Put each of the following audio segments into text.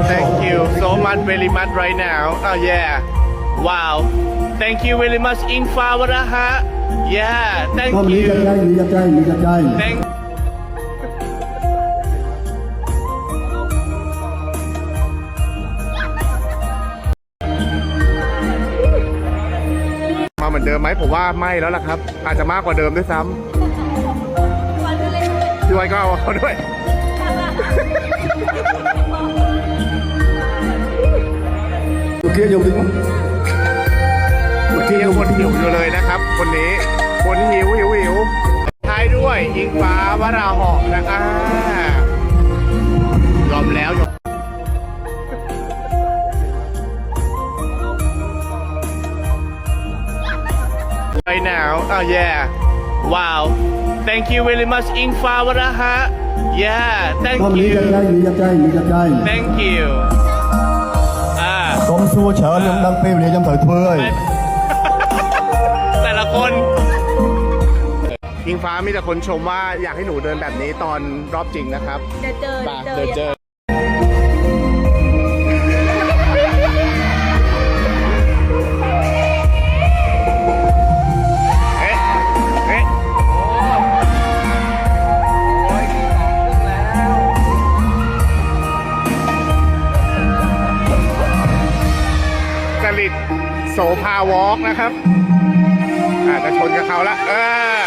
Thank you so much very much right now. Oh yeah. Wow. Thank you very much อิงฟ้าวราฮะ Yeah. Thank ก็มี you. ใกล้ๆมีใกล้ๆมีใกล้ๆ Thank มาเหมือนเดิมไหมผมว่าไม่แล้วล่ะครับ อาจจะมากกว่าเดิมด้วยซ้ำพี่ไว้ก็เอาเขาด้วยโอ เคโยมดิโอเคที่โยยังมคนหิวอยู่เลยนะครับ คนนี้ คนหิวหิวหิวท้ายด้วยอิงฟ้าวราหอกนะคะยอมแล้วยอม right now oh yeah wow thank you very much อิงฟ้าวราฮะ yeah thank ก็มี you ใกล้ๆมีใกล้ๆมีใกล้ๆ thank you อ่า công xua chở nhầm đăng phim để trong thời thưa ơi แต่ละคนอิงฟ้ามีแต่คนชมว่าอยากให้หนูเดินแบบนี้ตอนรอบจริงนะครับเดี๋ยวเจอไปเดี๋ยวเดินเจเจออ โสภาวอล์กนะครับอาจจะชนกับเขาละเออ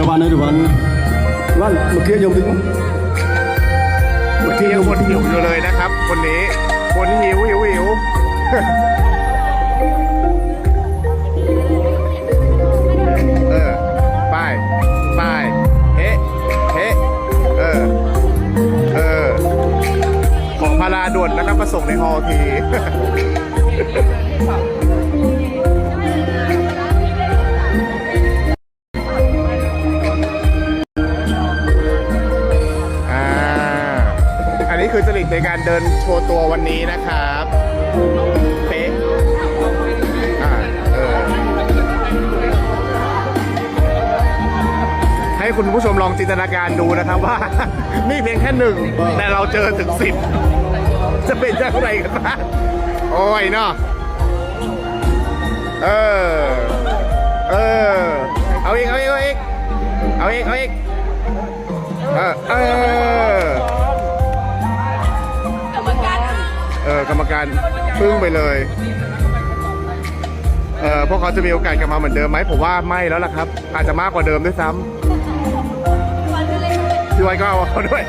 ระวังนะระวังว่านโอเคโยมดิโอเคที่โยยังมคนหิวอยู่เลยนะครับ คนนี้คนหิวหิวหิวเออไป้ายป้ายเฮ้เฮ้เออเออของพาราด่วนนะครับมาส่งในฮอลล์ที การเดินโชว์ตัววันนี้นะครับเป๊ะอ่าเออให้คุณผู้ชมลองจินตนาการดูนะครับว่า นี่เพียงแค่หนึ่งแต่เราเจอถึงสิบจะเป็นอย่างไรกันบ้างโอ้ยเนาะเออ เออ เอาอีก เอาอีก เอาอีก เอาอีก เอาอีก เออ เออ กรรมการปึ้งไปเลยเออพวกเขาจะมีโอกาสกลับมาเหมือนเดิมไหมผมว่าไม่แล้วล่ะครับ อาจจะมากกว่าเดิมด้วยซ้ำพี่ไว้ก็เอาเขาด้วย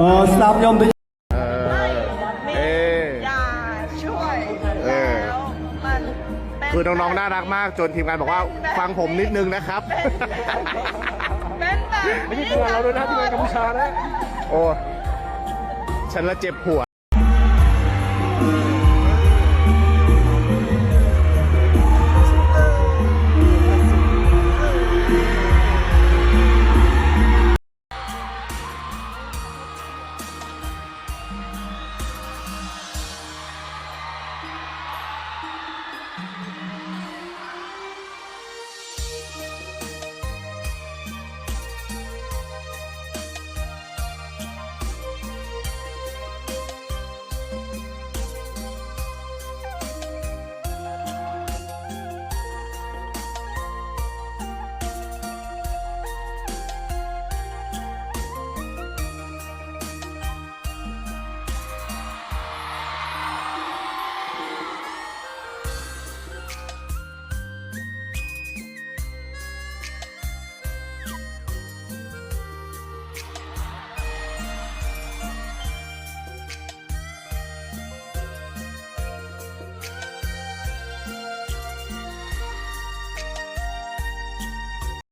สายเหรอ ờ sao nhom đi เออเอออย่าช่วยเออแล้วมันเป็นคือน้องๆน่ารักมากจนทีมงานบอกว่าฟังผมนิดนึงนะครับ เป็นแบบไม่ใช่เราด้วยนะที่เป็นกัมพูชานะ โอ้ ฉันละเจ็บหัว